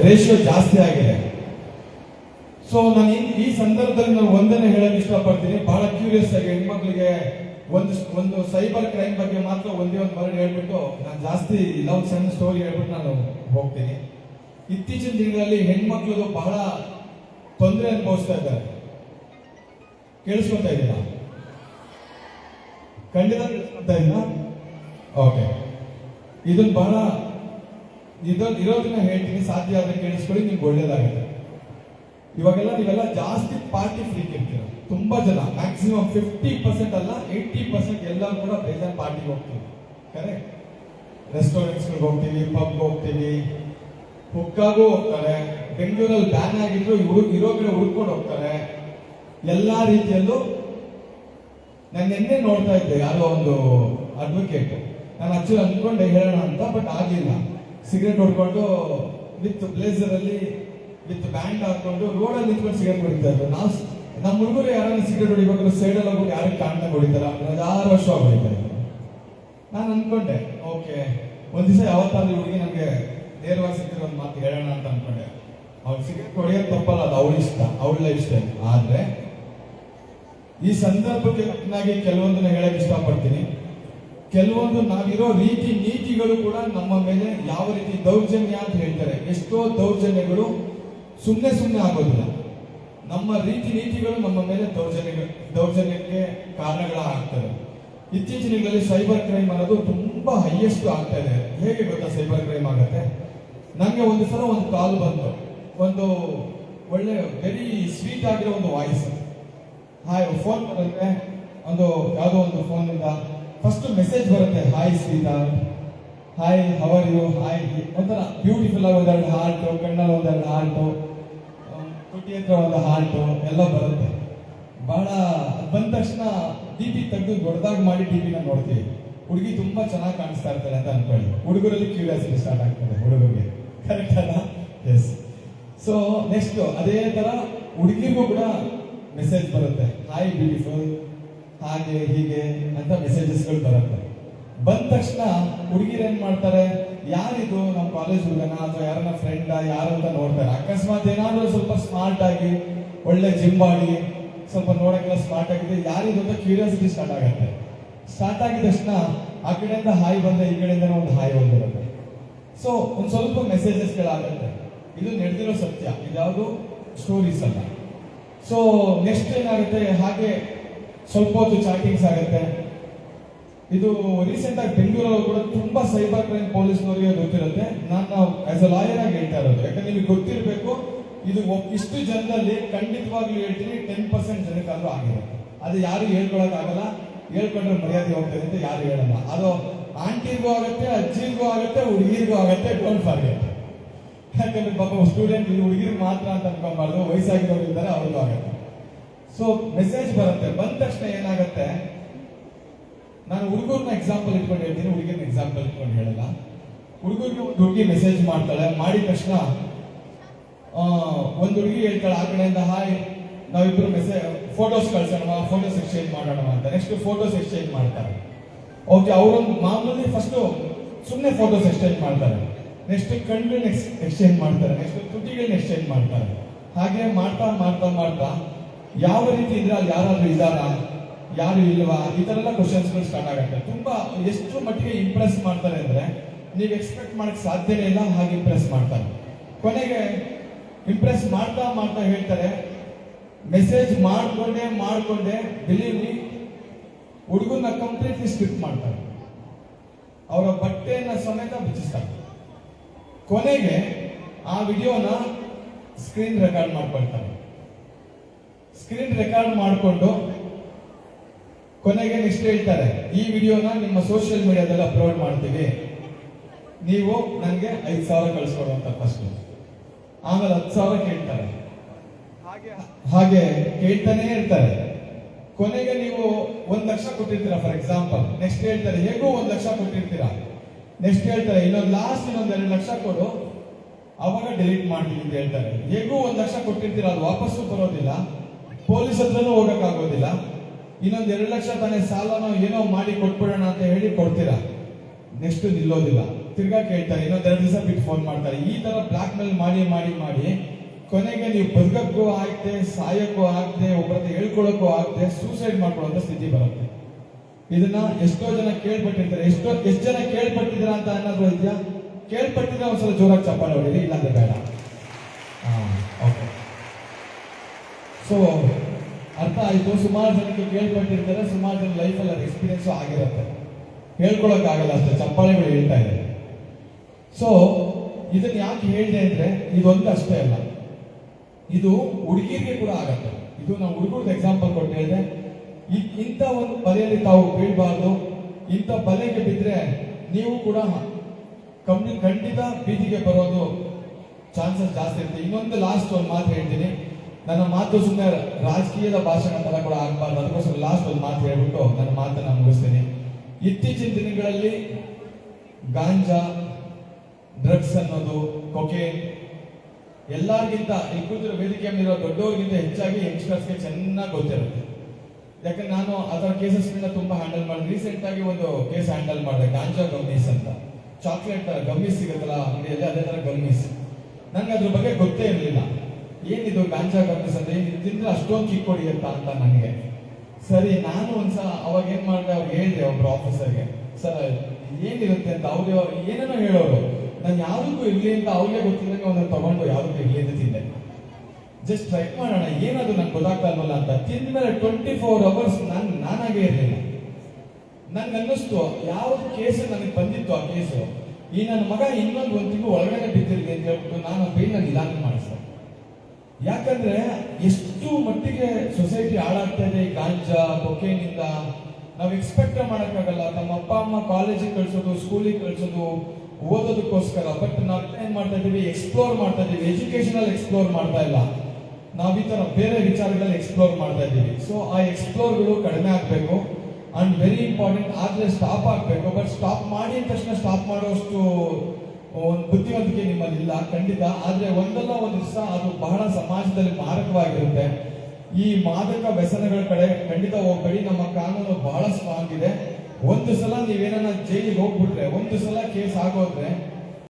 Ratio ಜಾಸ್ತಿ ಆಗಿದೆ. So ನಾನು ಈ- ಸಂದರ್ಭದಲ್ಲಿ ನಾನು ಒಂದನ್ನೇ ಹೇಳಕ್ ಇಷ್ಟಪಡ್ತೀನಿ. ಬಹಳ ಕ್ಯೂರಿಯಸ್ ಆಗಿ ಹೆಣ್ಮಕ್ಳಿಗೆ ಒಂದು ಒಂದು ಸೈಬರ್ ಕ್ರೈಮ್ ಬಗ್ಗೆ ಮಾತ್ರ ಒಂದೇ ಒಂದು ಮರಳು ಹೇಳ್ಬಿಟ್ಟು ನಾನು ಜಾಸ್ತಿ ಲವ್ ಸಣ್ಣ ಸ್ಟೋರಿ ಹೇಳ್ಬಿಟ್ಟು ನಾನು ಹೋಗ್ತೀನಿ. ಇತ್ತೀಚಿನ ದಿನಗಳಲ್ಲಿ ಹೆಣ್ಮಕ್ಳದು ಬಹಳ ತೊಂದರೆ ಅನುಭವಿಸ್ತಾ ಇದ್ದಾರೆ. ಕೇಳಿಸ್ಕೊತಾ ಇದ್ದೀರಾ? ಖಂಡಿತ ಕೇಳಿಸ್ಕೊತಾ ಓಕೆ ಇದನ್ನು ಬಹಳ ಇದನ್ನ ಇರೋದನ್ನ ಹೇಳ್ತೀನಿ, ಸಾಧ್ಯ ಆದ್ರೆ ಕೇಳಿಸ್ಕೊಳ್ಳಿ, ನಿಮ್ಗೆ ಒಳ್ಳೇದಾಗುತ್ತೆ ಇವಾಗೆಲ್ಲ ನೀವೆಲ್ಲ ಜಾಸ್ತಿ ಪಾರ್ಟಿ ಫ್ರೀ ಕೇಳ್ತೀರ? ತುಂಬಾ ಜನ ಮ್ಯಾಕ್ಸಿಮಮ್ ಫಿಫ್ಟಿ ಪರ್ಸೆಂಟ್ ಅಲ್ಲ ಏಯ್ಟಿ ಪರ್ಸೆಂಟ್ ಎಲ್ಲರೂ ಕೂಡ ಬೇಜಾನ್ ಪಾರ್ಟಿಗೆ ಹೋಗ್ತೀವಿ. ಕರೆಕ್ಟ್ ರೆಸ್ಟೋರೆಂಟ್ಸ್ಗಳಿಗೆ ಹೋಗ್ತೀವಿ ಪಬ್ಗೆ ಹೋಗ್ತೀವಿ. ಹುಕ್ಕಾಗೂ ಹೋಗ್ತಾರೆ. ಬೆಂಗಳೂರಲ್ಲಿ ಬ್ಯಾನ್ ಆಗಿದ್ರು ಇವರು ಇರೋ ಕಡೆ ಹುಡ್ಕೊಂಡು ಹೋಗ್ತಾರೆ. ಎಲ್ಲಾ ರೀತಿಯಲ್ಲೂ ನಾನು ನಿನ್ನೆ ನೋಡ್ತಾ ಇದ್ದೆ, ಯಾರೋ ಒಂದು ಅಡ್ವೊಕೇಟ್ ನಾನು ಆಕ್ಚುಲಿ ಅನ್ಕೊಂಡೆ, ಹೇಳೋಣ ಅಂತ ಬಟ್ ಆಗಿಲ್ಲ. ಸಿಗರೇಟ್ ಹೊಡ್ಕೊಂಡು ವಿತ್ ಬ್ಲೇಸರ್ ಅಲ್ಲಿ, ವಿತ್ ಬ್ಯಾಂಡ್ ಹಾಕೊಂಡು ರೋಡಲ್ಲಿ ನಿಂತ್ಕೊಂಡು ಸಿಗರೇಟ್ ಹೊಡಿತಾ ಇದ್ರು. ನಾವು ನಮ್ಮ ಹುಡುಗರು ಯಾರನ್ನ ಸಿಗರೇಟ್ ಹೊಡಿಬೇಕಾದ್ರೆ ಸೈಡಲ್ಲಿ ಹೋಗ್ಬಿಟ್ಟು ಯಾರಿಗೆ ಕಾಣ್ತಾ ಹೊಡಿತಾರ. ಆರು ವರ್ಷ ಹೊಡಿತಾರೆ ನಾನು ಅನ್ಕೊಂಡೆ, ಓಕೆ, ಒಂದ್ ದಿವಸ ಯಾವತ್ತಾದ್ರೂ ಹುಡುಗಿ ನನಗೆ ನೇರವಾಗಿ ಸಿಕ್ಕಿರೋ ಒಂದು ಮಾತು ಹೇಳೋಣ ಅಂತ ಅನ್ಕೊಂಡೆ. ಅವ್ಳು ಸಿಗರೇಟ್ ಹೊಡೆಯೋದು ತಪ್ಪಲ್ಲ, ಅದು ಅವಳ ಇಷ್ಟ ಅವಳ ಇಷ್ಟ ಆದ್ರೆ ಈ ಸಂದರ್ಭಕ್ಕೆ ತಕ್ಕನಾಗಿ ಕೆಲವೊಂದನ್ನ ಹೇಳಕ್ ಇಷ್ಟಪಡ್ತೀನಿ. ಕೆಲವೊಂದು ನಾವಿರೋ ರೀತಿ ನೀತಿಗಳು ಕೂಡ ನಮ್ಮ ಮೇಲೆ ಯಾವ ರೀತಿ ದೌರ್ಜನ್ಯ ಅಂತ ಹೇಳ್ತಾರೆ. ಎಷ್ಟೋ ದೌರ್ಜನ್ಯಗಳು ಸುಮ್ಮನೆ ಸುಮ್ಮನೆ ಆಗೋದಿಲ್ಲ. ನಮ್ಮ ರೀತಿ ನೀತಿಗಳು ನಮ್ಮ ಮೇಲೆ ದೌರ್ಜನ್ಯ ದೌರ್ಜನ್ಯಕ್ಕೆ ಕಾರಣಗಳಾಗ್ತವೆ. ಇತ್ತೀಚಿನ ದಿನಗಳಲ್ಲಿ ಸೈಬರ್ ಕ್ರೈಮ್ ಅನ್ನೋದು ತುಂಬಾ ಹೈಯೆಸ್ಟ್ ಆಗ್ತಾ ಇದೆ. ಹೇಗೆ ಗೊತ್ತಾ ಸೈಬರ್ ಕ್ರೈಮ್ ಆಗುತ್ತೆ? ನನಗೆ ಒಂದು ಸಲ ಒಂದು ಕಾಲ್ ಬಂತು. ಒಂದು ಒಳ್ಳೆ ವೆರಿ ಸ್ವೀಟ್ ಆಗಿರೋ ಒಂದು ವಾಯ್ಸ್ ಹಾಯ್ ಫೋನ್ ಬರುತ್ತೆ ಒಂದು ಯಾವುದೋ ಒಂದು ಫೋನಿಂದ ಫಸ್ಟ್ ಮೆಸೇಜ್ ಬರುತ್ತೆ hi Sita. Hi how are you hi ಒಂಥರ ಬ್ಯೂಟಿಫುಲ್ ಆಗಿ ಒಂದೆರಡು ಹಾರ್ಟು ಕಣ್ಣಲ್ಲಿ ಒಂದೆರಡು ಹಾರ್ಟು ತುಟಿ ಹತ್ರ ಒಂದು ಹಾರ್ಟು ಎಲ್ಲ ಬರುತ್ತೆ. ಬಹಳ ಬಂದ ತಕ್ಷಣ ಟಿ ವಿ ತೆಗೆದು ದೊಡ್ಡದಾಗಿ ಮಾಡಿ ಟಿ ವಿನ ನೋಡ್ತೀವಿ. ಹುಡುಗಿ ತುಂಬಾ ಚೆನ್ನಾಗಿ ಕಾಣಿಸ್ತಾ ಇರ್ತಾರೆ ಅಂತ ಅನ್ಕೊಳ್ಳಿ. ಹುಡುಗರಲ್ಲಿ ಕ್ಯೂರಿಯಾಸಿಟಿ ಸ್ಟಾರ್ಟ್ ಆಗ್ತದೆ ಹುಡುಗರಿಗೆ. ಕರೆಕ್ಟ್ ಅಲ್ಲ? ಎಸ್ ಸೊ ನೆಕ್ಸ್ಟ್ ಅದೇ ತರ ಹುಡುಗಿಗೂ ಕೂಡ ಮೆಸೇಜ್ ಬರುತ್ತೆ. ಹಾಯ್ ಬ್ಯೂಟಿಫುಲ್ ಹಾಗೆ ಹೀಗೆ ಅಂತ ಮೆಸೇಜಸ್ಗಳು ಬರುತ್ತೆ. ಬಂದ ತಕ್ಷಣ ಹುಡುಗಿರು ಏನ್ ಮಾಡ್ತಾರೆ? ಯಾರಿದು? ನಮ್ಮ ಕಾಲೇಜ್ ಹುಡುಗನ? ಅಥವಾ ಯಾರನ್ನ ಫ್ರೆಂಡ್ ಯಾರು ಅಂತ ನೋಡ್ತಾರೆ. ಅಕಸ್ಮಾತ್ ಏನಾದ್ರೂ ಸ್ವಲ್ಪ ಸ್ಮಾರ್ಟ್ ಆಗಿ, ಒಳ್ಳೆ ಜಿಮ್ ಮಾಡಿ ಸ್ವಲ್ಪ ನೋಡಕ್ಕೆಲ್ಲ ಸ್ಮಾರ್ಟ್ ಆಗಿದೆ. ಯಾರಿದು ಅಂತ ಕ್ಯೂರಿಯಾಸಿಟಿ ಸ್ಟಾರ್ಟ್ ಆಗುತ್ತೆ. ಸ್ಟಾರ್ಟ್ ಆಗಿದ ತಕ್ಷಣ ಆ ಕಡೆಯಿಂದ ಹಾಯ್ ಬಂದ್ರೆ, ಈ ಕಡೆಯಿಂದ ಒಂದು ಹಾಯ್ ಬಂದಿರುತ್ತೆ. ಸೊ ಒಂದು ಸ್ವಲ್ಪ ಮೆಸೇಜಸ್ಗಳಾಗುತ್ತೆ ಇದು ನಡೆದಿರೋ ಸತ್ಯ. ಇದ್ಯಾವುದು ಸ್ಟೋರೀಸ್ ಅಲ್ಲ. ಸೊ ನೆಕ್ಸ್ಟ್ ಏನಾಗುತ್ತೆ? ಹಾಗೆ ಸ್ವಲ್ಪ ಹೊತ್ತು ಚಾಟಿಂಗ್ಸ್ ಆಗುತ್ತೆ. ಇದು ರೀಸೆಂಟ್ ಆಗಿ ಬೆಂಗಳೂರಲ್ಲಿ ಕೂಡ ತುಂಬಾ ಸೈಬರ್ ಕ್ರೈಮ್ ಪೊಲೀಸ್ನವರಿಗೆ ಗೊತ್ತಿರುತ್ತೆ. ನಾನು ಆಸ್ ಅ ಲಾಯರ್ ಆಗಿ ಹೇಳ್ತಾ ಇರೋದು. ಯಾಕಂದ್ರೆ ನಿಮಗೆ ಗೊತ್ತಿರಬೇಕು, ಇದು ಇಷ್ಟು ಜನದಲ್ಲಿ ಖಂಡಿತವಾಗ್ಲೂ ಹೇಳ್ತೀನಿ ಟೆನ್ ಪರ್ಸೆಂಟ್ ಜನಕ್ಕಾದ್ರೂ ಆಗಿರುತ್ತೆ. ಅದು ಯಾರು ಹೇಳ್ಕೊಳಕ್ ಆಗಲ್ಲ. ಹೇಳ್ಕೊಂಡ್ರೆ ಮರ್ಯಾದೆ ಹೋಗ್ತದೆ ಅಂತ ಯಾರು ಹೇಳಲ್ಲ. ಅದು ಆಂಟಿಗೂ ಆಗುತ್ತೆ, ಅಜ್ಜಿಗೂ ಆಗುತ್ತೆ, ಹುಡುಗಿರಿಗೂ ಆಗುತ್ತೆ ಡೋಂಟ್ ಫಾರ್ಗೆಟ್ ಯಾಕಂದ್ರೆ ಪಾಪ ಸ್ಟೂಡೆಂಟ್, ಇದು ಮಾತ್ರ ಅಂತ ಅನ್ಕೊಂಬಾರ್ದು ವಯಸ್ಸಾಗಿರೋರು ಇದ್ದಾರೆ ಅವ್ರಿಗೂ ಆಗುತ್ತೆ. ಸೊ ಮೆಸೇಜ್ ಬರುತ್ತೆ. ಬಂದ ತಕ್ಷಣ ಏನಾಗುತ್ತೆ? ನಾನು ಹುಡುಗರ್ನ ಎಕ್ಸಾಂಪಲ್ ಇಟ್ಕೊಂಡು ಹೇಳ್ತೀನಿ. ಹುಡುಗಿನ ಎಕ್ಸಾಂಪಲ್ ಇಟ್ಕೊಂಡು ಹೇಳಲ್ಲ. ಹುಡುಗರಿಗೆ ಒಂದು ಹುಡುಗಿ ಮೆಸೇಜ್ ಮಾಡ್ತಾಳೆ. ಮಾಡಿದ ತಕ್ಷಣ ಒಂದು ಹುಡುಗಿ ಹೇಳ್ತಾಳೆ, ಆ ಕಡೆಯಿಂದ ಹಾಯ್ ನಾವಿಬ್ರು ಮೆಸೇಜ್ ಫೋಟೋಸ್ ಕಳ್ಸೋಣ ಫೋಟೋಸ್ ಎಕ್ಸ್ಚೇಂಜ್ ಮಾಡೋಣ ಅಂತ. ನೆಕ್ಸ್ಟ್ ಫೋಟೋಸ್ ಎಕ್ಸ್ಚೇಂಜ್ ಮಾಡ್ತಾರೆ. ಓಕೆ ಅವರೊಂದು ಮಾಮೂಲಿ ಫಸ್ಟು ಸುಮ್ಮನೆ ಫೋಟೋಸ್ ಎಕ್ಸ್ಚೇಂಜ್ ಮಾಡ್ತಾರೆ. ನೆಕ್ಸ್ಟ್ ಕಣ್ಣುಗಳನ್ನ ಎಕ್ಸ್ಚೇಂಜ್ ಮಾಡ್ತಾರೆ. ನೆಕ್ಸ್ಟ್ ತುಟಿಗಳನ್ನ ಎಕ್ಸ್ಚೇಂಜ್ ಮಾಡ್ತಾರೆ. ಹಾಗೆ ಮಾಡ್ತಾ ಮಾಡ್ತಾ ಮಾಡ್ತಾ ಯಾವ ರೀತಿ ಇದ್ರೆ ಅಲ್ಲಿ ಯಾರಾದ್ರೂ ಇದ್ದಾರಾ? ಯಾರು ಇಲ್ವಾ? ಈ ಥರ ಎಲ್ಲ ಕ್ವಶನ್ಸ್ಗಳು ಸ್ಟಾರ್ಟ್ ಆಗುತ್ತೆ. ತುಂಬಾ ಎಷ್ಟು ಮಟ್ಟಿಗೆ ಇಂಪ್ರೆಸ್ ಮಾಡ್ತಾರೆ ಅಂದ್ರೆ ನೀವು ಎಕ್ಸ್ಪೆಕ್ಟ್ ಮಾಡಕ್ ಸಾಧ್ಯನೇ ಇಲ್ಲ, ಹಾಗೆ ಇಂಪ್ರೆಸ್ ಮಾಡ್ತಾರೆ. ಕೊನೆಗೆ ಇಂಪ್ರೆಸ್ ಮಾಡ್ತಾ ಮಾಡ್ತಾ ಹೇಳ್ತಾರೆ ಮೆಸೇಜ್ ಮಾಡ್ಕೊಂಡೆ ಮಾಡ್ಕೊಂಡೆ ಬಿಲೀವ್ ಮೀ ಹುಡುಗನ ಕಂಪ್ಲೀಟ್ಲಿ ಸ್ಕಿಪ್ ಮಾಡ್ತಾರೆ. ಅವರ ಬಟ್ಟೆಯನ್ನ ಸಮೇತ ಬಿಚ್ಚಿಸ್ತಾರೆ ಕೊನೆಗೆ ಆ ವಿಡಿಯೋನ ಸ್ಕ್ರೀನ್ ರೆಕಾರ್ಡ್ ಮಾಡ್ಕೊಳ್ತಾರೆ. ಸ್ಕ್ರೀನ್ ರೆಕಾರ್ಡ್ ಮಾಡಿಕೊಂಡು ಕೊನೆಗೆ ನೆಕ್ಸ್ಟ್ ಹೇಳ್ತಾರೆ. ಈ ವಿಡಿಯೋನ ನಿಮ್ಮ ಸೋಷಿಯಲ್ ಮೀಡಿಯಾದಲ್ಲಿ ಅಪ್ಲೋಡ್ ಮಾಡ್ತೀವಿ. ನೀವು ನನಗೆ ಐದು ಸಾವಿರ ಕಳಿಸ್ಕೊಡು ಅಂತ ಫಸ್ಟ್. ಆಮೇಲೆ ಹತ್ತು ಸಾವಿರ ಕೇಳ್ತಾರೆ. ಹಾಗೆ ಕೇಳ್ತಾನೆ ಇರ್ತಾರೆ. ಕೊನೆಗೆ ನೀವು ಒಂದ್ ಲಕ್ಷ ಕೊಟ್ಟಿರ್ತೀರಾ ಫಾರ್ ಎಕ್ಸಾಂಪಲ್ ನೆಕ್ಸ್ಟ್ ಹೇಳ್ತಾರೆ ಹೇಗೂ ಒಂದ್ ಲಕ್ಷ ಕೊಟ್ಟಿರ್ತೀರಾ? ನೆಕ್ಸ್ಟ್ ಹೇಳ್ತಾರೆ ಇನ್ನೊಂದು ಲಾಸ್ಟ್ ಇನ್ನೊಂದ್ ಎರಡು ಲಕ್ಷ ಕೊಡು. ಅವಾಗ ಡಿಲೀಟ್ ಮಾಡ್ತೀನಿ ಅಂತ ಹೇಳ್ತಾರೆ. ಹೇಗೂ ಒಂದ್ ಲಕ್ಷ ಕೊಟ್ಟಿರ್ತೀರಾ? ಅದು ವಾಪಸ್ಸು ಬರೋದಿಲ್ಲ. ಪೊಲೀಸ್ ಹತ್ರನೂ ಹೋಗಕ್ಕಾಗೋದಿಲ್ಲ. ಇನ್ನೊಂದು ಎರಡು ಲಕ್ಷ ತಾನೇ ಸಾಲನ ಏನೋ ಮಾಡಿ ಕೊಟ್ಬಿಡೋಣ ಅಂತ ಹೇಳಿ ಕೊಡ್ತೀರಾ? ನೆಕ್ಸ್ಟ್ ನಿಲ್ಲೋದಿಲ್ಲ. ತಿರ್ಗಾ ಕೇಳ್ತಾರೆ, ಇನ್ನೊಂದು ಎರಡು ದಿವಸ ಬಿಟ್ಟು ಫೋನ್ ಮಾಡ್ತಾರೆ. ಈ ತರ ಬ್ಲಾಕ್ ಮೇಲ್ ಮಾಡಿ ಮಾಡಿ ಮಾಡಿ ಕೊನೆಗೆ ನೀವು ಬದುಕಕ್ಕೂ ಆಯ್ತೆ ಸಾಯಕ್ಕೂ ಆಗ್ತೆ ಒಬ್ಬರತ್ರ ಹೇಳ್ಕೊಳಕ್ಕೂ ಆಗ್ತೆ ಸೂಸೈಡ್ ಮಾಡ್ಕೊಳ್ಳೋ ಸ್ಥಿತಿ ಬರುತ್ತೆ. ಇದನ್ನ ಎಷ್ಟೋ ಜನ ಕೇಳ್ಪಟ್ಟಿರ್ತಾರೆ. ಎಷ್ಟೋ, ಎಷ್ಟು ಜನ ಕೇಳ್ಪಟ್ಟಿದ್ರ ಅಂತ ಅನ್ನೋದು ಇದೆಯಾ? ಕೇಳ್ಪಟ್ಟಿದ್ರೆ ಒಂದ್ಸಲ ಜೋರಾಗಿ ಚಪ್ಪಾಳೆ ಹೊಡೀರಿ, ಇಲ್ಲಾಂದ್ರೆ ಬೇಡ. ಓಕೆ ಸೊ ಅರ್ಥ ಆಯಿತು. ಸುಮಾರು ಜನಕ್ಕೆ ಕೇಳ್ಪಟ್ಟಿರ್ತಾರೆ, ಸುಮಾರು ಜನ ಲೈಫಲ್ಲಿ ಅದು ಎಕ್ಸ್ಪೀರಿಯನ್ಸು ಆಗಿರುತ್ತೆ. ಹೇಳ್ಕೊಳಕ್ಕಾಗಲ್ಲ ಅಷ್ಟೇ, ಚಪ್ಪಾಳೆಗಳು ಹೇಳ್ತಾ ಇದೆ. ಸೊ ಇದನ್ನು ಯಾಕೆ ಹೇಳಿದೆ ಅಂದರೆ, ಇದೊಂದು ಅಷ್ಟೇ ಅಲ್ಲ. ಇದು ಹುಡುಗಿರಿಗೆ ಕೂಡ ಆಗತ್ತೆ. ಇದು ನಾವು ಹುಡುಗರದ ಎಕ್ಸಾಂಪಲ್ ಕೊಟ್ಟು ಹೇಳಿದೆ. ಇಂಥ ಒಂದು ಬಲೆಯಲ್ಲಿ ತಾವು ಬೀಳಬಾರ್ದು. ಇಂಥ ಬಲೆಗೆ ಬಿದ್ದರೆ ನೀವು ಕೂಡ ಕಂಪ್ನಿ ಖಂಡಿತ ಬೀದಿಗೆ ಬರೋದು ಚಾನ್ಸಸ್ ಜಾಸ್ತಿ ಇರುತ್ತೆ. ಇನ್ನೊಂದು ಲಾಸ್ಟ್ ಒಂದು ಮಾತು ಹೇಳ್ತೀನಿ. ನನ್ನ ಮಾತು ಸುಮ್ಮನೆ ರಾಜಕೀಯದ ಭಾಷಣ ತರ ಕೂಡ ಆಗಬಾರ್ದು. ಅದಕ್ಕೋಸ್ಕರ ಲಾಸ್ಟ್ ಒಂದು ಮಾತು ಹೇಳ್ಬಿಟ್ಟು ನನ್ನ ಮಾತನ್ನ ಮುಗಿಸ್ತೀನಿ. ಇತ್ತೀಚಿನ ದಿನಗಳಲ್ಲಿ ಗಾಂಜಾ ಡ್ರಗ್ಸ್ ಅನ್ನೋದು ಕೊಕೆ ಎಲ್ಲರಿಗಿಂತ ಈ ಕೂತಿರೋ ವೇದಿಕೆ ಮೇಲಿರೋ ದೊಡ್ಡವರಿಗಿಂತ ಹೆಚ್ಚಾಗಿ ಯಂಗ್ಸ್ಟರ್ಸ್ಗೆ ಚೆನ್ನಾಗಿ ಗೊತ್ತಿರುತ್ತೆ. ಯಾಕಂದ್ರೆ ನಾನು ಅದರ ಕೇಸಸ್ ತುಂಬಾ ಹ್ಯಾಂಡಲ್ ಮಾಡಿ ರೀಸೆಂಟ್ ಆಗಿ ಒಂದು ಕೇಸ್ ಹ್ಯಾಂಡಲ್ ಮಾಡಿದೆ, ಗಾಂಜಾ ಗಮ್ಮೀಸ್ ಅಂತ. ಚಾಕ್ಲೇಟ್ ತರ ಗಮ್ಮೀಸ್ ಸಿಗುತ್ತಲ್ಲ ಅಂಗಡಿಯಲ್ಲಿ, ಅದೇ ತರ ಗಮ್ಮೀಸ್ ನಂಗೆ ಅದ್ರ ಬಗ್ಗೆ ಗೊತ್ತೇ ಇರಲಿಲ್ಲ. ಏನಿದು ಗಾಂಜಾ ಗಮ್ಮೀಸ್ ಅಂದ್ರೆ ಇದು ತಿಂದ್ರೆ ಅಷ್ಟೊಂದು ಕಿಕ್ ಹೊಡಿಯುತ್ತಾ ಅಂತ ನನಗೆ. ಸರಿ, ನಾನು ಒಂದ್ಸಲ ಅವಾಗ ಏನ್ ಮಾಡಿದೆ? ಅವ್ರು ಹೇಳಿದೆ ಒಬ್ರು ಆಫೀಸರ್ಗೆ ಸರ್, ಏನಿರುತ್ತೆ ಅಂತ ಅವ್ರು ಏನೇನೋ ಹೇಳೋರು. ನಾನು ಯಾವುದಕ್ಕೂ ಇರಲಿ ಅಂತ ಅವ್ರಿಗೆ ಗೊತ್ತಿಲ್ಲಂಗೆ ಒಂದು ತಗೊಂಡು ಯಾವುದಕ್ಕೂ ಇರಲಿ ಅಂತ ತಿಂದೆ. ಜಸ್ಟ್ ಟ್ರೈ ಮಾಡೋಣ ಏನದು ನಂಗೆ ಗೊತ್ತಾಗ್ತಾ ಇಲ್ವಲ್ಲ ಅಂತ. ತಿಂದ್ಮೇಲೆ ಟ್ವೆಂಟಿ ಫೋರ್ ಅವರ್ಸ್ ನಾನು, ನಾನಾಗೇ ಇರಲಿಲ್ಲ. ನನ್ಗೆ ಅನ್ನಿಸ್ತು ಯಾವ ಕೇಸು ನನಗೆ ಬಂದಿತ್ತು ಆ ಕೇಸು. ಈ ನನ್ನ ಮಗ ಇನ್ನೊಂದು ಒಂದಿಗೂ ಒಳಗಡೆ ಬಿದ್ದಿರಲಿ ಅಂತ ಹೇಳ್ಬಿಟ್ಟು ನಾನು ಬೇಗ ನಿಧಾನ ಮಾಡಿಸ್ದೆ. ಯಾಕಂದ್ರೆ ಎಷ್ಟು ಮಟ್ಟಿಗೆ ಸೊಸೈಟಿ ಹಾಳಾಗ್ತಾ ಇದೆ ಗಾಂಜಾ, ಕೊಕೇನಿಂದ, ನಾವು ಎಕ್ಸ್ಪೆಕ್ಟ್ ಮಾಡೋಕ್ಕಾಗಲ್ಲ. ನಮ್ಮ ಅಪ್ಪ, ಅಮ್ಮ ಕಾಲೇಜಿಗೆ ಕಳಿಸೋದು ಸ್ಕೂಲಿಗೆ ಕಳ್ಸೋದು, ಓದೋದಕ್ಕೋಸ್ಕರ. ಬಟ್ ನಾವು ಏನ್ ಮಾಡ್ತಾ ಇದೀವಿ ಎಕ್ಸ್ಪ್ಲೋರ್ ಮಾಡ್ತಾ ಇದೀವಿ. ಎಜುಕೇಶನಲ್ ಎಕ್ಸ್ಪ್ಲೋರ್ ಮಾಡ್ತಾ ಇಲ್ಲ. ನಾವು ಈ ತರ ಬೇರೆ ವಿಚಾರಗಳಲ್ಲಿ ಎಕ್ಸ್ಪ್ಲೋರ್ ಮಾಡ್ತಾ ಇದ್ದೀವಿ ಸೊ ಆ ಎಕ್ಸ್ಪ್ಲೋರ್ಗಳು ಕಡಿಮೆ ಆಗಬೇಕು. ಅಂಡ್ ವೆರಿ ಇಂಪಾರ್ಟೆಂಟ್ ಆದರೆ ಸ್ಟಾಪ್ ಆಗಬೇಕು. ಬಟ್ ಸ್ಟಾಪ್ ಮಾಡಿದ ತಕ್ಷಣ ಸ್ಟಾಪ್ ಮಾಡುವಷ್ಟು ಒಂದು ಬುದ್ಧಿವಂತಿಕೆ ನಿಮ್ಮಲ್ಲಿ ಇಲ್ಲ ಖಂಡಿತ. ಆದ್ರೆ ಒಂದಲ್ಲ ಒಂದು ದಿವಸ ಅದು ಬಹಳ ಸಮಾಜದಲ್ಲಿ ಮಾರಕವಾಗಿರುತ್ತೆ. ಈ ಮಾದಕ ವ್ಯಸನಗಳ ಕಡೆ ಖಂಡಿತ ಹೋಗ್ಬೇಡಿ. ನಮ್ಮ ಕಾನೂನು ಬಹಳ ಸ್ಟ್ರಾಂಗ್ ಇದೆ. ಒಂದು ಸಲ ನೀವೇನ ಜೈಲಿಗೆ ಹೋಗ್ಬಿಟ್ರೆ, ಒಂದು ಸಲ ಕೇಸ್ ಆಗೋದ್ರೆ